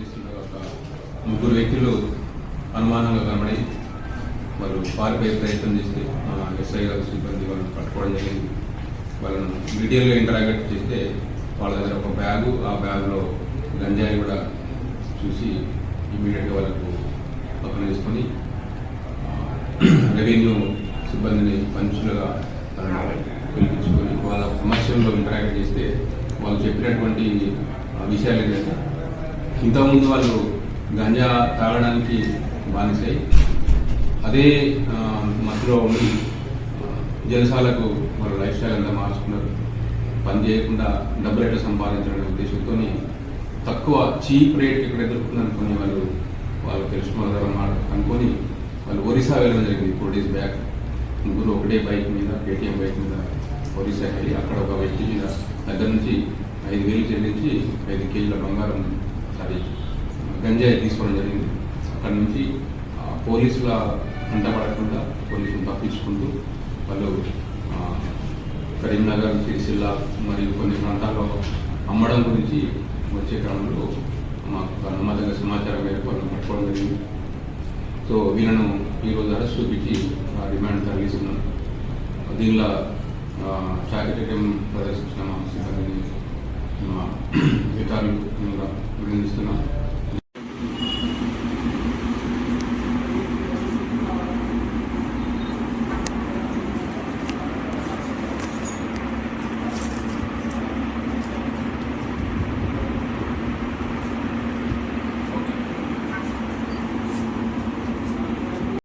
చేస్తున్న ఒక ముగ్గురు వ్యక్తులు అనుమానంగా కనబడి వాళ్ళు పారిపోయే ప్రయత్నం చేస్తే ఎస్ఐ గారు సిబ్బంది వాళ్ళని పట్టుకోవడం జరిగింది. వాళ్ళను మీడియాలో ఇంటరాగేట్ చేస్తే వాళ్ళ దగ్గర ఒక బ్యాగు ఆ బ్యాగ్లో గంజాయి కూడా చూసి ఇమీడియట్గా వాళ్ళకు పక్కన తీసుకొని రెవెన్యూ సిబ్బందిని పంచులుగా పిలిపించుకొని వాళ్ళ సమస్యల్లో ఇంటరాక్ట్ చేస్తే వాళ్ళు చెప్పినటువంటి విషయాలు ఏంటంటే ఇంతకుముందు వాళ్ళు గంజా తాగడానికి బానిసై అదే మధ్యలో ఉండి జలసాలకు వాళ్ళ లైఫ్ స్టైల్ అంతా మార్చుకున్నారు. పని చేయకుండా డబ్బులు ఎట్లా సంపాదించడం ఉద్దేశంతో తక్కువ చీప్ రేట్ ఇక్కడ దొరుకుతుంది వాళ్ళు వాళ్ళు తెలుసుకున్న అనుకొని వాళ్ళు ఒరిస్సా వెళ్ళడం జరిగింది ఫోర్ డేస్ బ్యాక్. ముగ్గురు ఒకటే బైక్ మీద కేటీఎం బైక్ మీద ఒరిస్సాకి వెళ్ళి అక్కడ ఒక వ్యక్తి మీద దగ్గర నుంచి ఐదు వేలు చెల్లించి ఐదు కేజీల బంగారం అది గంజాయి తీసుకోవడం జరిగింది. అక్కడి నుంచి పోలీసుల వెంట పడకుండా పోలీసులు తప్పించుకుంటూ వాళ్ళు కరీంనగర్ సిరిసిల్ల మరియు కొన్ని ప్రాంతాల్లో అమ్మడం గురించి వచ్చే క్రమంలో మాకు ఒక సమాచారం మేరకు వాళ్ళని పట్టుకోవడం జరిగింది. సో వీళ్ళను ఈరోజు అరెస్ట్ చూపించి రిమాండ్ తరలిస్తున్నాం. దీనిలో ఆ, చాకచక్యం ప్రదర్శించిన మా సిబ్బందిని మా అధికారులు